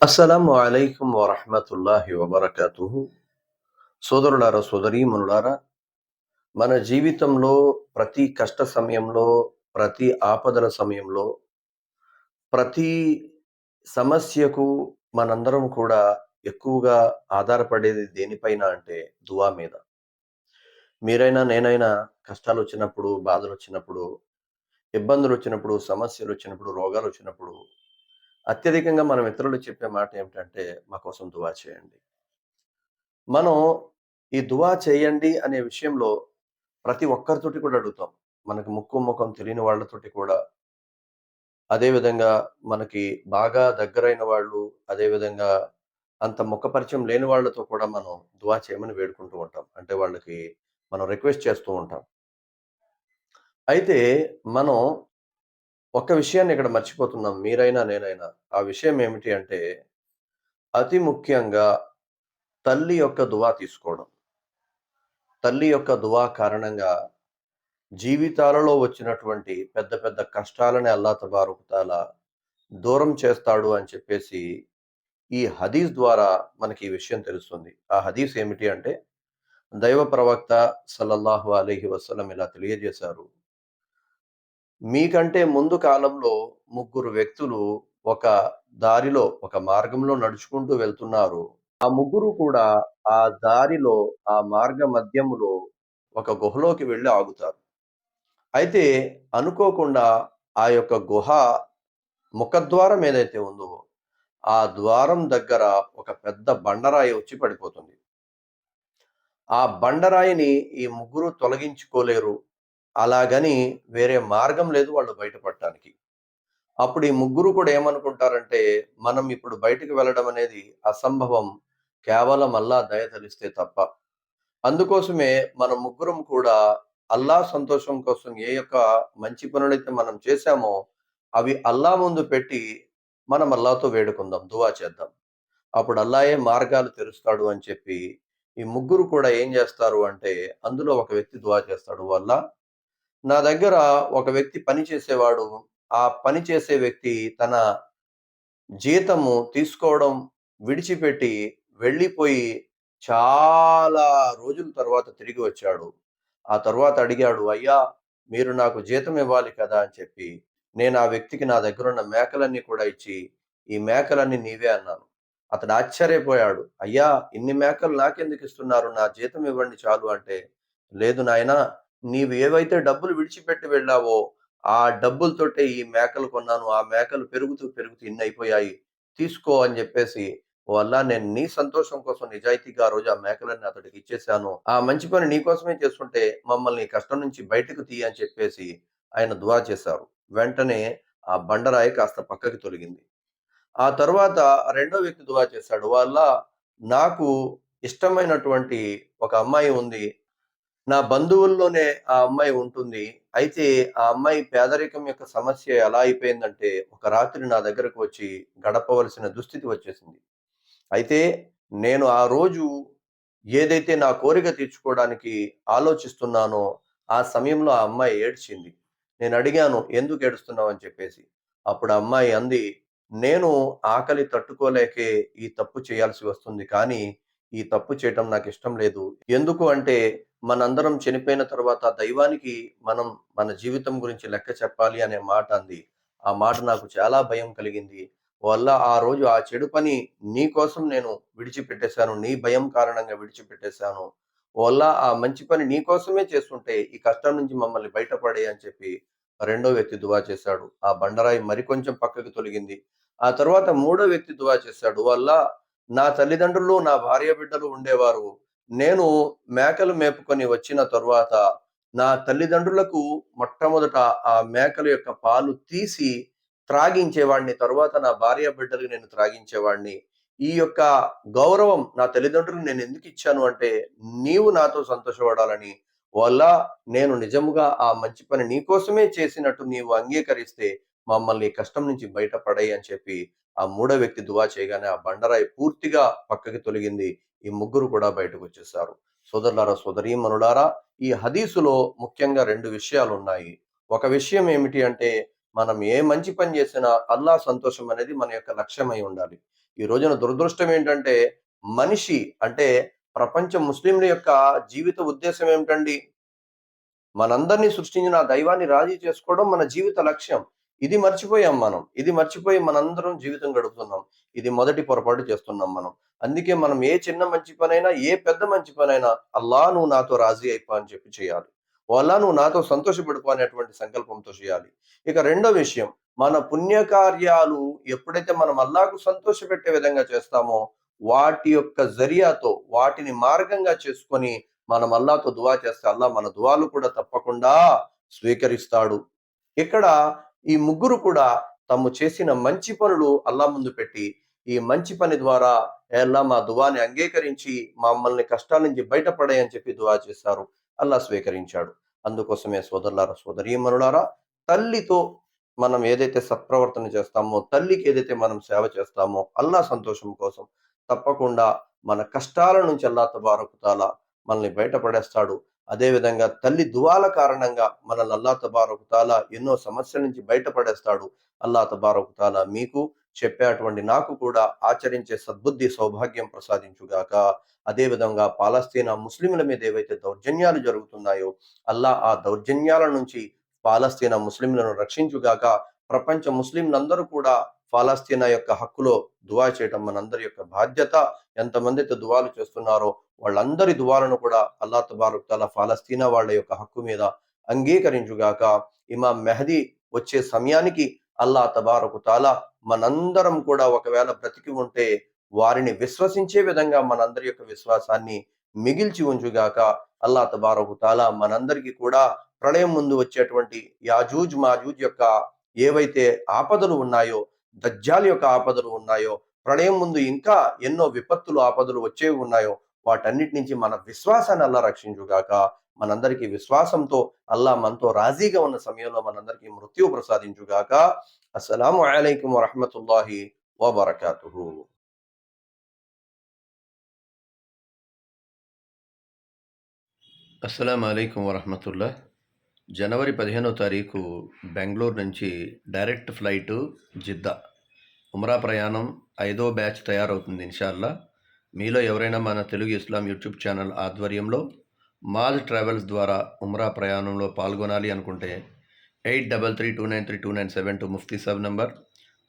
అస్సలము అలైకుం వరహమతుల్లాహి వబర్కతుహు. సోదరులారా సోదరీమణులారా మన జీవితంలో ప్రతి కష్ట సమయంలో ప్రతి ఆపదల సమయంలో ప్రతి సమస్యకు మనందరం కూడా ఎక్కువగా ఆధారపడేది దేనిపైన అంటే దువా మీద. మీరైనా నేనైనా కష్టాలు వచ్చినప్పుడు బాధలు వచ్చినప్పుడు ఇబ్బందులు వచ్చినప్పుడు సమస్యలు వచ్చినప్పుడు రోగాలు వచ్చినప్పుడు అత్యధికంగా మనం ఇతరులు చెప్పే మాట ఏమిటంటే మా కోసం దువా చేయండి. మనం ఈ దువా చేయండి అనే విషయంలో ప్రతి ఒక్కరితోటి కూడా అడుగుతాం. మనకి ముక్కు ముఖం తెలియని వాళ్ళతోటి కూడా. అదేవిధంగా మనకి బాగా దగ్గరైన వాళ్ళు అదేవిధంగా అంత ముఖ పరిచయం లేని వాళ్ళతో కూడా మనం దువా చేయమని వేడుకుంటూ ఉంటాం. అంటే వాళ్ళకి మనం రిక్వెస్ట్ చేస్తూ ఉంటాం. అయితే మనం ఒక్క విషయాన్ని ఇక్కడ మర్చిపోతున్నాం మీరైనా నేనైనా. ఆ విషయం ఏమిటి అంటే అతి ముఖ్యంగా తల్లి యొక్క దువా తీసుకోవడం. తల్లి యొక్క దువా కారణంగా జీవితాలలో వచ్చినటువంటి పెద్ద పెద్ద కష్టాలని అల్లా తబారుకుతాల దూరం చేస్తాడు అని చెప్పేసి ఈ హదీస్ ద్వారా మనకి ఈ విషయం తెలుస్తుంది. ఆ హదీస్ ఏమిటి అంటే దైవ ప్రవక్త సల్లల్లాహు అలీహి వసలం ఇలా తెలియజేశారు. మీకంటే ముందు కాలంలో ముగ్గురు వ్యక్తులు ఒక దారిలో ఒక మార్గంలో నడుచుకుంటూ వెళ్తున్నారు. ఆ ముగ్గురు కూడా ఆ దారిలో ఆ మార్గ మధ్యములో ఒక గుహలోకి వెళ్ళి ఆగుతారు. అయితే అనుకోకుండా ఆ యొక్క గుహ ముఖద్వారం ఏదైతే ఉందో ఆ ద్వారం దగ్గర ఒక పెద్ద బండరాయి వచ్చి పడిపోతుంది. ఆ బండరాయిని ఈ ముగ్గురు తొలగించుకోలేరు. అలాగని వేరే మార్గం లేదు వాళ్ళు బయటపడటానికి. అప్పుడు ఈ ముగ్గురు కూడా ఏమనుకుంటారంటే మనం ఇప్పుడు బయటకు వెళ్ళడం అనేది అసంభవం కేవలం అల్లా దయ తలిస్తే తప్ప. అందుకోసమే మన ముగ్గురం కూడా అల్లా సంతోషం కోసం ఏ యొక్క మంచి పనులైతే మనం చేశామో అవి అల్లా ముందు పెట్టి మనం అల్లాతో వేడుకుందాం దువా చేద్దాం. అప్పుడు అల్లాయే మార్గాలు తెరుస్తాడు అని చెప్పి ఈ ముగ్గురు కూడా ఏం చేస్తారు అంటే అందులో ఒక వ్యక్తి దువా చేస్తాడు. వల్ల నా దగ్గర ఒక వ్యక్తి పని చేసేవాడు. ఆ పని చేసే వ్యక్తి తన జీతము తీసుకోవడం విడిచిపెట్టి వెళ్ళిపోయి చాలా రోజుల తర్వాత తిరిగి వచ్చాడు. ఆ తర్వాత అడిగాడు అయ్యా మీరు నాకు జీతం ఇవ్వాలి కదా అని చెప్పి. నేను ఆ వ్యక్తికి నా దగ్గర ఉన్న మేకలన్నీ కూడా ఇచ్చి ఈ మేకలన్నీ నీవే అన్నాను. అతడు ఆశ్చర్యపోయాడు అయ్యా ఇన్ని మేకలు నాకెందుకు ఇస్తున్నారు? నా జీతం ఇవ్వండి చాలు అంటే లేదు నాయనా నీవు ఏవైతే డబ్బులు విడిచిపెట్టి వెళ్ళావో ఆ డబ్బులతోటే ఈ మేకలు కొన్నాను ఆ మేకలు పెరుగుతూ పెరుగుతూ ఇన్ని అయిపోయాయి తీసుకో అని చెప్పేసి వల్ల నేను నీ సంతోషం కోసం నిజాయితీగా ఆ రోజు ఆ మేకలన్నీ అతడికి ఇచ్చేసాను. ఆ మంచి పని నీ కోసమే చేస్తుంటే మమ్మల్ని కష్టం నుంచి బయటకు తీయ అని చెప్పేసి ఆయన దువా చేశారు. వెంటనే ఆ బండరాయి కాస్త పక్కకి తొలగింది. ఆ తర్వాత రెండో వ్యక్తి దువా చేశాడు. వాళ్ళ నాకు ఇష్టమైనటువంటి ఒక అమ్మాయి ఉంది. నా బంధువుల్లోనే ఆ అమ్మాయి ఉంటుంది. అయితే ఆ అమ్మాయి పేదరికం యొక్క సమస్య ఎలా అయిపోయిందంటే ఒక రాత్రి నా దగ్గరకు వచ్చి గడపవలసిన దుస్థితి వచ్చేసింది. అయితే నేను ఆ రోజు ఏదైతే నా కోరిక తీర్చుకోవడానికి ఆలోచిస్తున్నానో ఆ సమయంలో ఆ అమ్మాయి ఏడ్చింది. నేను అడిగాను ఎందుకు ఏడుస్తున్నావు? అని చెప్పేసి. అప్పుడు అమ్మాయి అంది నేను ఆకలి తట్టుకోలేకే ఈ తప్పు చేయాల్సి వస్తుంది. కానీ ఈ తప్పు చేయటం నాకు ఇష్టం లేదు. ఎందుకు అంటే మనందరం చనిపోయిన తర్వాత దైవానికి మనం మన జీవితం గురించి లెక్క చెప్పాలి అనే మాట అంది. ఆ మాట నాకు చాలా భయం కలిగింది. వల్ల ఆ రోజు ఆ చెడు పని నీ కోసం నేను విడిచిపెట్టేశాను. నీ భయం కారణంగా విడిచిపెట్టేశాను. వల్ల ఆ మంచి పని నీ కోసమే చేస్తుంటే ఈ కష్టం నుంచి మమ్మల్ని బయటపడే అని చెప్పి రెండో వ్యక్తి దువా చేశాడు. ఆ బండరాయి మరికొంచెం పక్కకు తొలగింది. ఆ తర్వాత మూడో వ్యక్తి దువా చేశాడు. వల్ల నా తల్లిదండ్రులు నా భార్య బిడ్డలు ఉండేవారు. నేను మేకలు మేపుకొని వచ్చిన తరువాత నా తల్లిదండ్రులకు మొట్టమొదట ఆ మేకల యొక్క పాలు తీసి త్రాగించేవాడిని. తరువాత నా భార్య బిడ్డలకు నేను త్రాగించేవాడిని. ఈ యొక్క గౌరవం నా తల్లిదండ్రులకు నేను ఎందుకు ఇచ్చాను అంటే నీవు నాతో సంతోషపడాలని. వల్ల నేను నిజముగా ఆ మంచి పని నీకోసమే చేసినట్టు నీవు అంగీకరిస్తే మమ్మల్ని కష్టం నుంచి బయటపడాయి అని చెప్పి ఆ మూడో వ్యక్తి దువా చేయగానే ఆ బండరాయి పూర్తిగా పక్కకి తొలగింది. ఈ ముగ్గురు కూడా బయటకు వచ్చేసారు సోదరులారా సోదరీమనులారా ఈ హదీసులో ముఖ్యంగా రెండు విషయాలు ఉన్నాయి ఒక విషయం ఏమిటి అంటే మనం ఏ మంచి పని చేసినా అల్లా సంతోషం అనేది మన యొక్క లక్ష్యమై ఉండాలి. ఈ రోజున దురదృష్టం ఏంటంటే మనిషి అంటే ప్రపంచ ముస్లింల యొక్క జీవిత ఉద్దేశం ఏమిటండి? మనందరినీ సృష్టించిన దైవాన్ని రాజీ చేసుకోవడం మన జీవిత లక్ష్యం. ఇది మర్చిపోయాం మనం. ఇది మర్చిపోయి మనందరం జీవితం గడుపుతున్నాం. ఇది మొదటి పొరపాటు చేస్తున్నాం మనం. అందుకే మనం ఏ చిన్న మంచి పనైనా ఏ పెద్ద మంచి పనైనా అల్లా నువ్వు నాతో రాజీ అయిపో అని చెప్పి చేయాలి. వల్ల అల్లా నువ్వు నాతో సంతోషపడిపో అనేటువంటి సంకల్పంతో చేయాలి. ఇక రెండో విషయం మన పుణ్యకార్యాలు ఎప్పుడైతే మనం అల్లాకు సంతోషపెట్టే విధంగా చేస్తామో వాటి యొక్క జరియాతో వాటిని మార్గంగా చేసుకొని మనం అల్లాతో దువా చేస్తే అల్లా మన దువాలు కూడా తప్పకుండా స్వీకరిస్తాడు. ఇక్కడ ఈ ముగ్గురు కూడా తాము చేసిన మంచి పనులు అల్లా ముందు పెట్టి ఈ మంచి పని ద్వారా ఎలా మా దువాని అంగీకరించి మమ్మల్ని కష్టాల నుంచి బయటపడాయని చెప్పి దువా చేశారు. అల్లా స్వీకరించాడు. అందుకోసమే సోదరులారా సోదరీమనులారా తల్లితో మనం ఏదైతే సత్ప్రవర్తన చేస్తామో తల్లికి ఏదైతే మనం సేవ చేస్తామో అల్లా సంతోషం కోసం తప్పకుండా మన కష్టాల నుంచి అల్లా తబారకుతాల మనల్ని బయటపడేస్తాడు. అదేవిధంగా తల్లి దువాల కారణంగా మనల్ని అల్లా తబారకు తాలా ఎన్నో సమస్యల నుంచి బయటపడేస్తాడు. అల్లా తబారకు తాలా మీకు చెప్పేటువంటి నాకు కూడా ఆచరించే సద్బుద్ధి సౌభాగ్యం ప్రసాదించుగాక. అదేవిధంగా పాలస్తీనా ముస్లింల మీద ఏవైతే దౌర్జన్యాలు జరుగుతున్నాయో అల్లా ఆ దౌర్జన్యాల నుంచి పాలస్తీనా ముస్లింలను రక్షించుగాక ప్రపంచ ముస్లింలందరూ కూడా ఫాలస్తీనా యొక్క హక్కులో దువా చేయటం మనందరి యొక్క బాధ్యత. ఎంతమంది అయితే దువాలు చేస్తున్నారో వాళ్ళందరి దువాలను కూడా అల్లా తబారుక్ తాలా ఫాలస్తీనా వాళ్ళ యొక్క హక్కు మీద అంగీకరించుగాక ఇమాం మెహదీ వచ్చే సమయానికి అల్లా తబారకు తాలా మనందరం కూడా ఒకవేళ బ్రతికి ఉంటే వారిని విశ్వసించే విధంగా మనందరి యొక్క విశ్వాసాన్ని మిగిల్చి ఉంచుగాక అల్లా తబారకు తాలా మనందరికీ కూడా ప్రళయం ముందు వచ్చేటువంటి యాజూజ్ మాజూజ్ యొక్క ఏవైతే ఆపదలు ఉన్నాయో దజ్జాల యొక్క ఆపదలు ఉన్నాయో ప్రళయం ముందు ఇంకా ఎన్నో విపత్తులు ఆపదలు వచ్చేవి ఉన్నాయో వాటన్నిటి నుంచి మన విశ్వాసాన్ని అల్లా రక్షించుగాక మనందరికీ విశ్వాసంతో అల్లా మనతో రాజీగా ఉన్న సమయంలో మనందరికీ మృత్యు ప్రసాదించుగాక. అస్సలాము అలైకుం వరహమతుల్లాహి వబర్కాతుహు. అస్సలం అయికం వరహమతుల్లా జనవరి పదిహేనో తారీఖు బెంగళూరు నుంచి డైరెక్ట్ ఫ్లైటు జిద్దా. ఉమ్రా ప్రయాణం ఐదో బ్యాచ్ తయారవుతుంది ఇన్షాల్లా. మీలో ఎవరైనా మన తెలుగు ఇస్లాం యూట్యూబ్ ఛానల్ ఆధ్వర్యంలో మాజ్ ట్రావెల్స్ ద్వారా ఉమ్రా ప్రయాణంలో పాల్గొనాలి అనుకుంటే eight double three two nine three two nine seven two Mufti sub number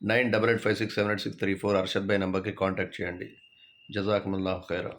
nine double eight five six seven eight six three four Arshad by నంబర్కి కాంటాక్ట్ చేయండి. జజాకముల్లా ఖైరా.